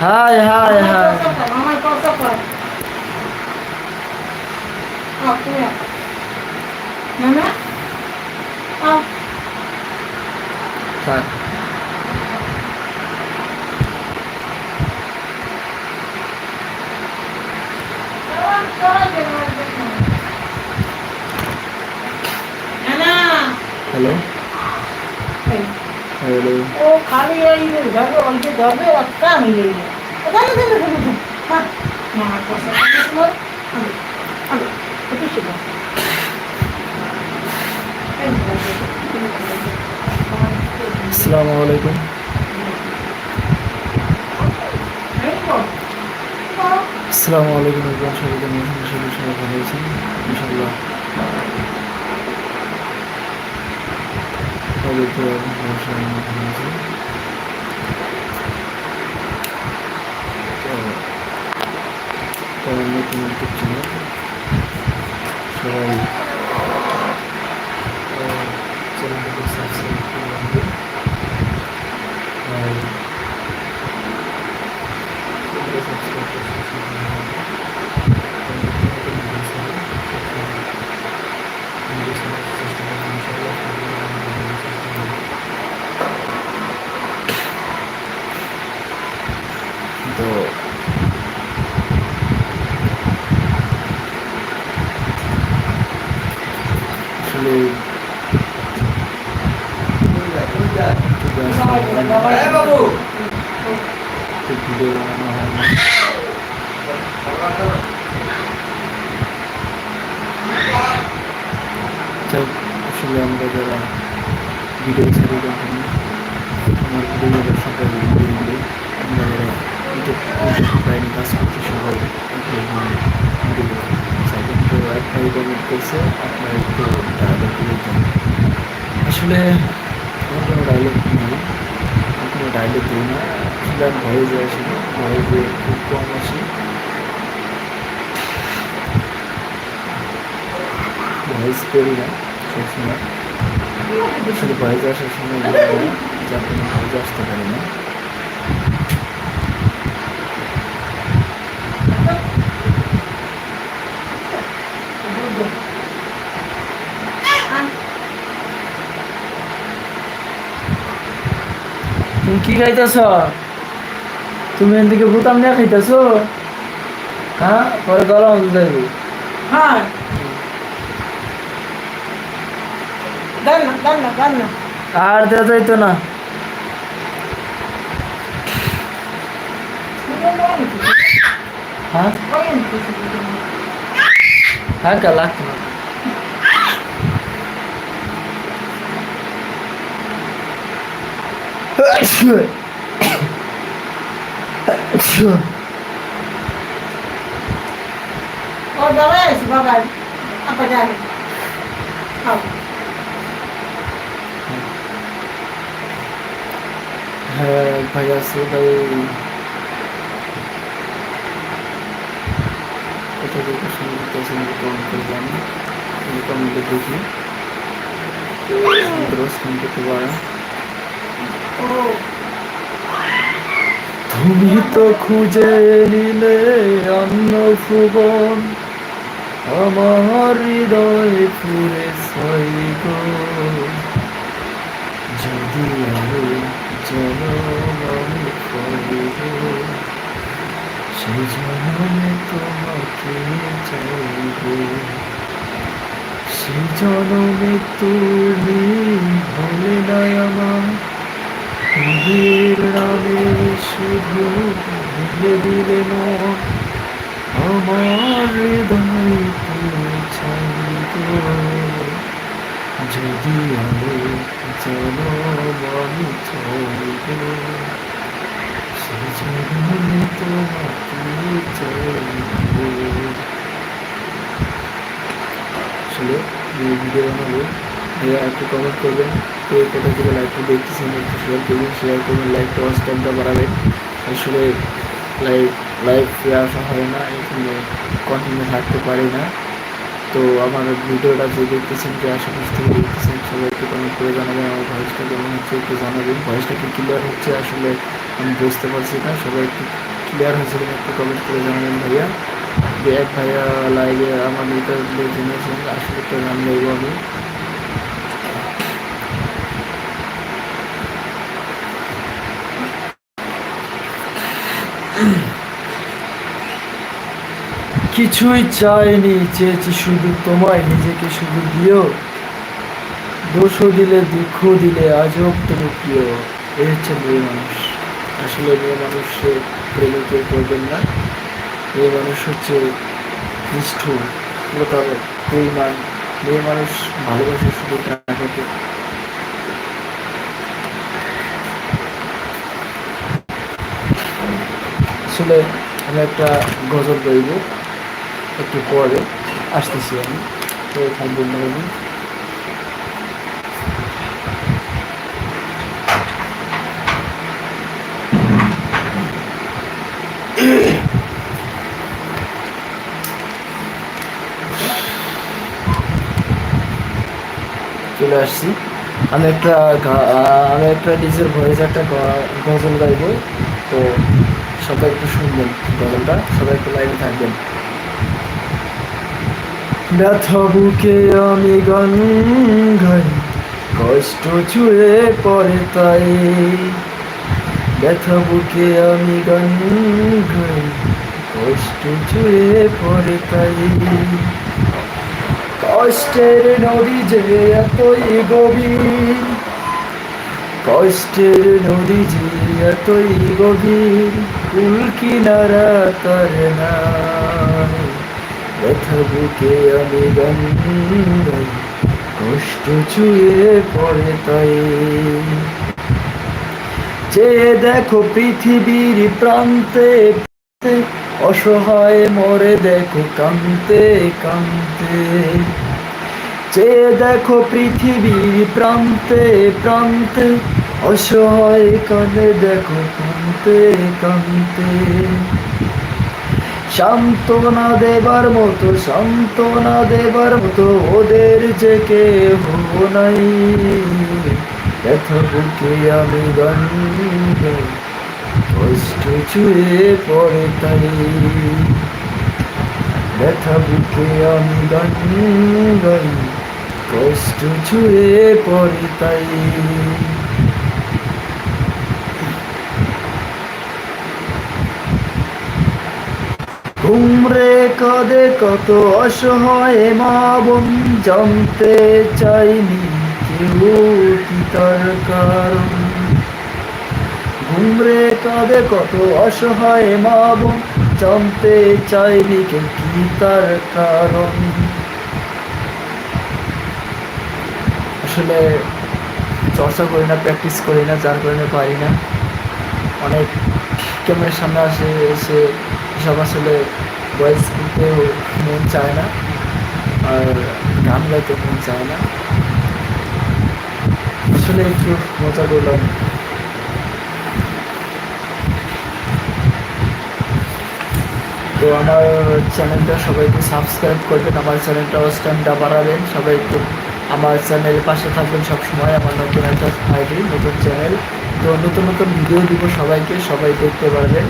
হায় হায় হায় আমার কত কর আও তুমি আও। মামা আও থাক নানা হ্যালো হ্যালো ও খালি এই যাবে একটা দাঁড়া দাঁড়া দাঁড়া হ্যাঁ কথা একটু আসসালামু আলাইকুম। আসসালামু আলাইকুম সবাইকে সবাই সবাই ভালো আছেন? ইনশাল্লাহ সবাই তো আপনার সবাই ভালো আছেন তো নতুন ইউটিউব চ্যানেল সবাই আহ, চ্যানেলটাকে সাবস্ক্রাইব করে রাখবেন আর চ্যানেলটা সাবস্ক্রাইব করে সাবস্ক্রাইব করে রাখবেন। তো আসলে ভিডিও বানানো হয় না যাই হোক, আসলে আমরা যারা ভিডিও ছেড়ে যখন আমার ভিডিও ব্যবসা করে ভিডিও দিলে আমরা যারা ইউটিউব ইউটিউব লাইনে কাজ করতে সবাই ভিডিও চাইবেন তো একটা রিকমেন্ড করছে, আপনার একটু ডায়লগ আসলে আমার কোনো ডায়লগ নেই দিই না। আসলে আমি ভয়েসে আসি না ভয়েসে খুব কম আসি। ভয়েস করি না, সবসময়। আসলে ভয়েস আসার সময় বলব না যে আপনি ভয়েস আসতে পারি না তুমি কি খাইতেছ? তুমি এদিকে বুতাম নিয়ে খাইতেছ? হ্যাঁ পরে গরম দেবো হ্যাঁ। আর দেওয়া যাইতো না। হ্যাঁ হ্যাঁ কা লাগতো না ও দাঁড়ায় আছে বাবা আপা যাবে খাও হ্যাঁ ভাই আছে ভাই থেকে শুনতে কমেন্ট করে জানি। কমেন্টে দেখি। রোজ কমেন্ট ও তুমি তো খুঁজে নিলে অন্য ভুবন, আমার হৃদয় পুরে সৈগ যদি আলো জনম আমি করিব সেই জনমে তোমাকে চাইব সেই জনমে তুমি হলে না আমার নামে শুধু ভেবে দিলে মন আমার হৃদয় যদি আমি জনম আমি চাইব তোমাকে আসলে এই ভিডিও বানাবো। একটু কমেন্ট করবেন কে কোথা থেকে লাইভটা দেখতেছেন, একটু শেয়ার করবেন শেয়ার করবেন লাইভটা ওয়াচ টাইমটা বাড়াবেন। আসলে লাইভ লাইভ ফিরে আসা হয় না, এখানে কন্টিনিউ থাকতে পারি না। তো আমার ভিডিওটা যে দেখতেছেন, যে আশেপাশ থেকে দেখতেছেন, সবাই একটু কমেন্ট করে জানাবেন, আমার ভয়েসটা কেমন হচ্ছে, একটু জানাবেন। ভয়েসটা কি ক্লিয়ার হচ্ছে আসলে আমি বুঝতে পারছি না, সবাই একটু ক্লিয়ার হয়েছে কিনা একটু কমেন্ট করে জানাবেন ভাইয়া। যে এক ভাইয়া লাইভে আমার এটা জেনেছেন আসলে একটা গান গাইবো আমি। কিছুই চাইনি, চেয়েছি শুধু তোমায়, নিজেকে শুধু দিও। দোষও দিলে দুঃখ দিলে, আজব তুমি প্রিয় এই হচ্ছে মানুষ। আসলে মেয়ে মানুষে প্রেমিকে করবেন না। মেয়ে মানুষ হচ্ছে নিষ্ঠুর, প্রতারক, বেইমান। মেয়ে মানুষ ভালোবাসে শুধু টাকাকে। আসলে আমি একটা গজল গাইব, একটু পরে। আসতেছি আমি। তো থাকবেন না চলে আসছি। আমি একটা আমি একটা নিজের ভয়েস একটা গজল গাইব। তো সবাই একটু শুনবেন গজলটা, সবাই একটু লাইভে থাকবেন। ব্যথা বুকে আমি গান গাই, কষ্ট চুয়ে পড়ে তাই। ব্যথা বুকে আমি গান গাই, কষ্ট চুয়ে পড়ে তাই। কষ্টের নদী যে এতই গভীর, কষ্টের নদী যে এতই গভীর কুল কিনারা তার নাই ব্যথা বুকে আমি গান কষ্ট চুয়ে পড়ে তাই। যে দেখো পৃথিবীর প্রান্তে অসহায় মরে দেখো কান্তে কান্তে যে দেখো পৃথিবীর প্রান্তে প্রান্তে, অসহায় কানে দেখো কান্তে কান্তে সান্ত্বনা দেবার মতো সান্ত্বনা দেবার মতো ওদের যে কেহ নাই। ব্যথা বুকে আমি গান কষ্ট পড়ে তাই। ব্যথা বুকে আমি গান গাই কষ্ট চুয়ে পড়ে তাই। ঘুমরে কদে কত অসহায় মা বোন, জানতে চাইনি কেউ কি তার কারণ। ঘুমরে কাঁদে কত অসহায় মা বোন, জানতে চাইনি কেউ কি তার কারণ। আসলে চর্চা করি না প্র্যাকটিস করি না, যার কারণে পারি না। অনেক ক্যামেরার সামনে আসে, এসে সব আসলে ভয়েস করতেও মন চায় না, আর গান গাইতে মন চায় না। আসলে একটু মজা করলাম। তো আমার চ্যানেলটা সবাইকে সাবস্ক্রাইব করবেন, আমার চ্যানেলটা স্ট্যান্ডটা বাড়াবেন, সবাই একটু আমার চ্যানেলের পাশে থাকবেন সবসময়, আমার নতুন একটা আইডি, নতুন চ্যানেল তো নতুন নতুন ভিডিও দিব সবাইকে, সবাই দেখতে পারবেন।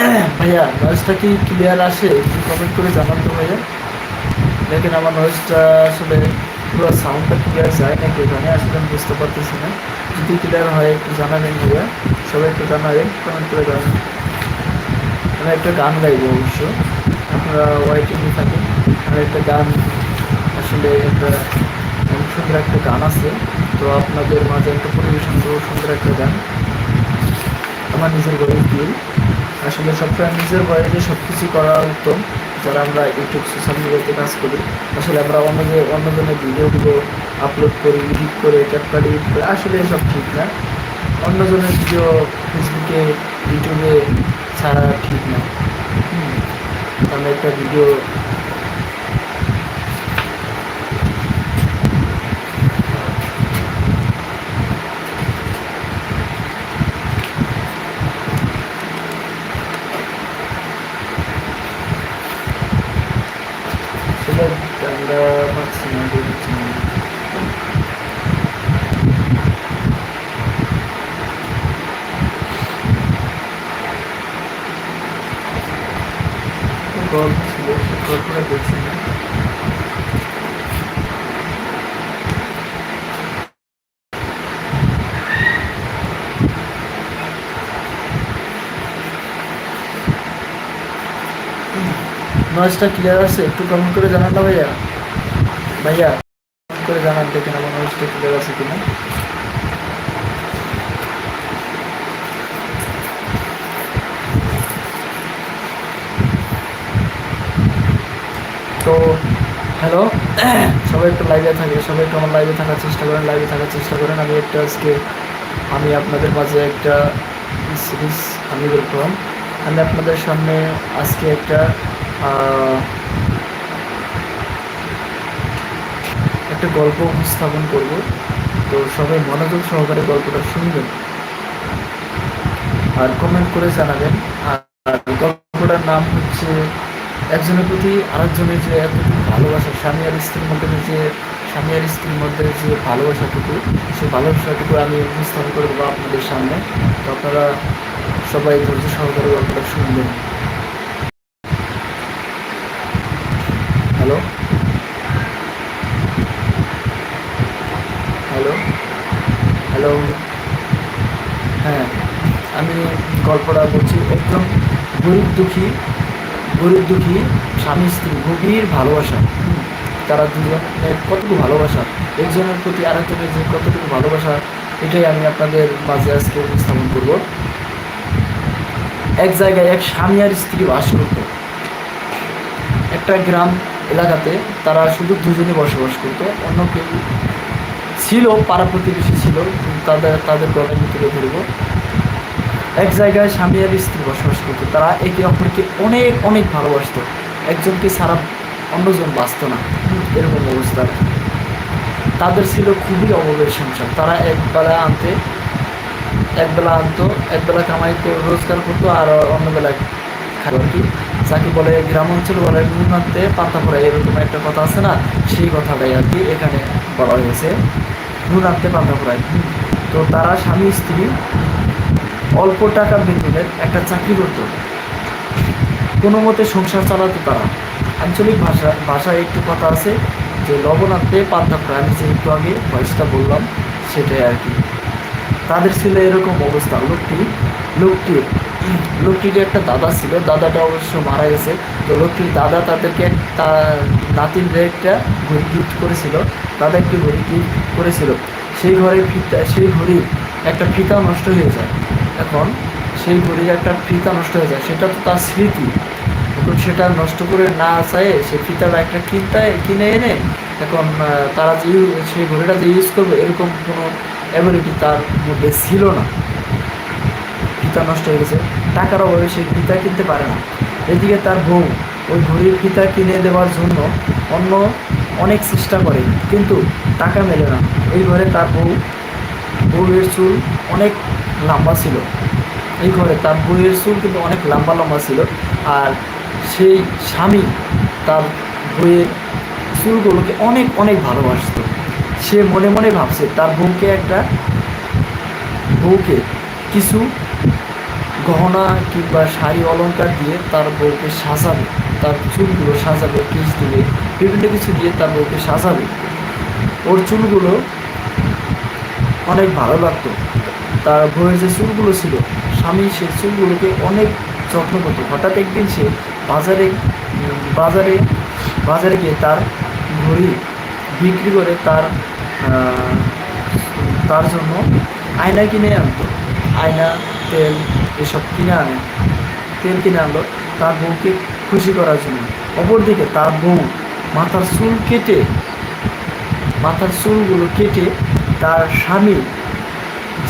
ভাইয়া নয়েজটা কি ক্লিয়ার আসে? একটু কমেন্ট করে জানান তো ভাইয়া। দেখেন আমার নয়েজটা আসলে পুরো সাউন্ডটা ক্লিয়ার যায় নাকি এখানে? আসলে আমি বুঝতে পারতেছি না। যদি ক্লিয়ার হয়, একটু জানাবেন ভাইয়া সবাই একটু জানাবেন কমেন্ট করে জানাবেন। আমি একটা গান গাইবো অবশ্য। আপনারা ওয়াইটিংয়ে থাকেন, আর একটা গান, আসলে একটা সুন্দর একটা গান আছে। তো আপনাদের মাঝে একটা পরিবেশন করব, সুন্দর একটা গান। আমার নিজের বয়স দিয়ে আসলে সবসময় নিজের বয়সে সব কিছু করা উত্তম। যারা আমরা ইউটিউব সোশ্যাল মিডিয়াতে কাজ করি। আসলে আমরা অন্য অন্যজনের ভিডিওগুলো আপলোড করি এডিট করে ক্যাপকাট এডিট করে, আসলে এসব ঠিক না। অন্যজনের ভিডিও ফেসবুকে ইউটিউবে ছাড়া ঠিক না। আমরা একটা ভিডিও আমরা পাচ্ছি না বই পাচ্ছি না গল্প ছিল গল্পটা দেখছি। না ক্লিয়ার আছে? একটু কমেন্ট করে জানান না ভাইয়া? ভাইয়া করে জানান দেখেন আমার নয়েজটা ক্লিয়ার আছে কিনা। তো হ্যালো সবাই একটু লাইভে থাকে সবাই একটু আমার লাইভে থাকার চেষ্টা করেন লাইভে থাকার চেষ্টা করেন। আমি একটা আজকে, আমি আপনাদের মাঝে একটা সিরিজ আমি করলাম আমি আপনাদের সামনে আজকে একটা একটা গল্প উপস্থাপন করব। তো সবাই মনোযোগ সহকারে গল্পটা শুনবেন। আর কমেন্ট করে জানাবেন। আর গল্পটার নাম হচ্ছে একজনের প্রতি আরেকজনের যে এতটুকু ভালোবাসা, স্বামী আর স্ত্রীর মধ্যে যে স্বামী আর স্ত্রীর মধ্যে যে ভালোবাসাটুকু, সেই ভালোবাসাটুকু আমি উপস্থাপন করে দেবো আপনাদের সামনে। তো আপনারা সবাই ধৈর্য সহকারে গল্পটা শুনবেন। হ্যালো? হ্যালো? হ্যালো? হ্যাঁ আমি গল্পটা বলছি, একদম গরিব দুঃখী গরিব দুঃখী, স্বামী, স্ত্রী, গভীর ভালোবাসা। তারা দুজনের কতটুকু ভালোবাসা? একজনের প্রতি আরেকজনের যে কতটুকু ভালোবাসা, এটাই আমি আপনাদের মাঝে আজকে উপস্থাপন করব। এক জায়গায় এক স্বামী আর স্ত্রী বাস করত। একটা গ্রাম এলাকাতে তারা শুধু দুজনে বসবাস করতো। অন্য কেউ ছিল, পাড়া প্রতিবেশী ছিল তাদের তাদের আমি তুলে ধরবো এক জায়গায় স্বামী আর স্ত্রী বসবাস করতো। তারা একে অপরকে অনেক অনেক ভালোবাসতো। একজনকে সারা অন্যজন বাঁচত না। এরকম অবস্থা। তাদের ছিল খুবই অভাবের সংসার। তারা একবেলা আনতে, একবেলা আনতো, একবেলা কামাই রোজগার করতো আর অন্য বেলা খাবে আর কি? যাকে বলে গ্রাম অঞ্চল বলে নুন আনতে পাতা পড়ে, এরকম একটা কথা আছে না? সেই কথাটাই আর কি এখানে বলা হয়েছে। নুন আনতে পাতা পড়ায়। তো তারা স্বামী, স্ত্রী অল্প টাকা বেতনের একটা চাকরি করতো। কোনো মতে সংসার চালাতো তারা। আঞ্চলিক ভাষা, ভাষায় একটু কথা আছে যে লবণান্তে পান্তা ফ্রাই আমি যে একটু আগে ভয়েসটা বললাম, সেটাই আর কি। তাদের ছিল এরকম অবস্থা। লোকটি লোকটি, লোকটির একটা দাদা ছিল। দাদাটা অবশ্য মারা গেছে। তো লোকটির দাদা তাদেরকে তার নাতিনদের একটা ঘড়ি গিফট করেছিল। দাদা একটি ঘড়ি গিফট করেছিল। সেই ঘরে ফিতা সেই ঘড়ি একটা ফিতা নষ্ট হয়ে যায়। এখন সেই একটা ফিতা নষ্ট হয়ে যায়। সেটা তো তার স্মৃতি। এখন সেটা নষ্ট করে না চায় সে ফিতাটা একটা কিনতে কিনে এনে এখন তারা যে সেই ঘড়িটা যে ইউজ করবে, এরকম কোনো অ্যাবিলিটি তার মধ্যে ছিল না। ফিতা নষ্ট হয়ে গেছে। টাকার অভাবে সে ফিতা কিনতে পারে না। এদিকে তার বউ ওই ঘড়ির ফিতা কিনে দেওয়ার জন্য অন্য অনেক চেষ্টা করে, কিন্তু টাকা মেলে না। এই ঘরে তার বউ বউয়ের চুল অনেক লম্বা ছিল। এই ঘরে তার বউয়ের চুল কিন্তু অনেক লম্বা লম্বা ছিল। আর সেই স্বামী তার বইয়ের চুলগুলোকে অনেক অনেক ভালোবাসতো। সে মনে মনে ভাবছে, তার বউকে একটা, বউকে কিছু গহনা কিংবা শাড়ি অলংকার দিয়ে তার বউকে সাজাবে। তার চুলগুলো সাজাবে পিস দিবে বিভিন্ন কিছু দিয়ে তার বউকে সাজাবে। ওর চুলগুলো অনেক ভালো লাগতো। তার বউয়ের যে চুলগুলো ছিল, স্বামী সে চুলগুলোকে অনেক যত্ন করতো। হঠাৎ একদিন সে বাজারে বাজারে বাজারে গিয়ে তার ঘড়ি বিক্রি করে তার তার জন্য আয়না কিনে আনতো। আয়না, তেল এসব কিনে আনে। তেল কিনে আনলো তার বউকে খুশি করার জন্য। অপরদিকে তার বউ মাথার চুল কেটে, মাথার চুলগুলো কেটে তার স্বামী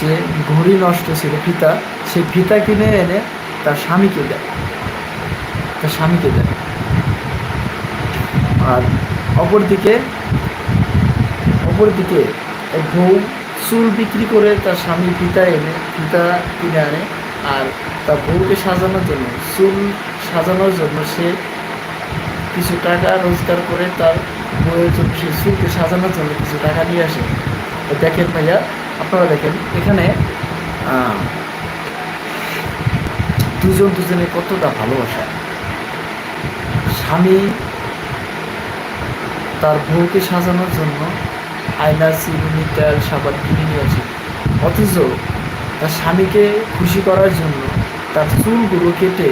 যে ঘড়ি নষ্ট ছিল, ফিতা, সেই ফিতা কিনে এনে তার স্বামীকে দেয়। তার স্বামীকে দেয়। আর অপরদিকে অপরদিকে এক বউ চুল বিক্রি করে তার স্বামী ফিতা এনে, ফিতা কিনে আনে আর তার বউকে সাজানোর জন্য, চুল সাজানোর জন্য সে কিছু টাকা রোজগার করে তার বইয়ের জন্য সে চুলকে সাজানোর জন্য কিছু টাকা নিয়ে আসে। দেখেন ভাইয়া আপনারা দেখেন, এখানে দুজন দুজনে কতটা ভালোবাসা। স্বামী তার বউকে সাজানোর জন্য আয়না চিরুনি তেল সাবান কিনে নিয়ে আসে অথচ তার স্বামীকে খুশি করার জন্য তার চুলগুলো কেটে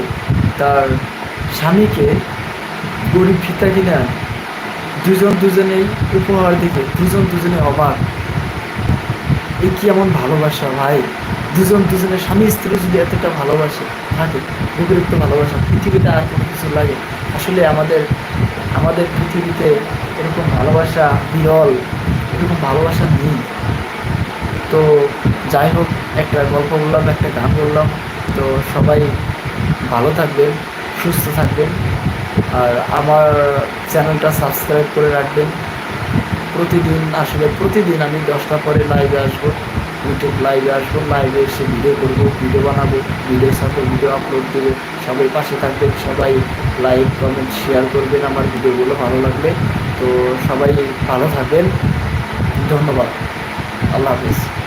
তার স্বামীকে গরিব ফিতা কিনে। দুজন দুজনেই উপহার দিতে, দুজন দুজনে অবাক। এই কি এমন ভালোবাসা ভাই? দুজন দুজনের স্বামী, স্ত্রী যদি এতটা ভালোবাসে, থাকে, অতিরিক্ত ভালোবাসা, পৃথিবীতে আর কোনো কিছু লাগে? আসলে আমাদের আমাদের পৃথিবীতে এরকম ভালোবাসা বিরল, এরকম ভালোবাসা নেই। তো যাই হোক, একটা গল্প বললাম, একটা গান বললাম। তো সবাই ভালো থাকবেন, সুস্থ থাকবেন। আর আমার চ্যানেলটা সাবস্ক্রাইব করে রাখবেন। প্রতিদিন আসলে প্রতিদিন আমি দশটা পরে লাইভে আসব। ইউটিউব লাইভে আসব লাইভে এসে ভিডিও করব ভিডিও বানাবো ভিডিওর সাথে ভিডিও আপলোড দেবো। সবাই পাশে থাকবেন, সবাই লাইক কমেন্ট শেয়ার করবেন আমার ভিডিওগুলো ভালো লাগবে তো সবাই ভালো থাকবেন। ধন্যবাদ। আল্লাহ হাফিজ।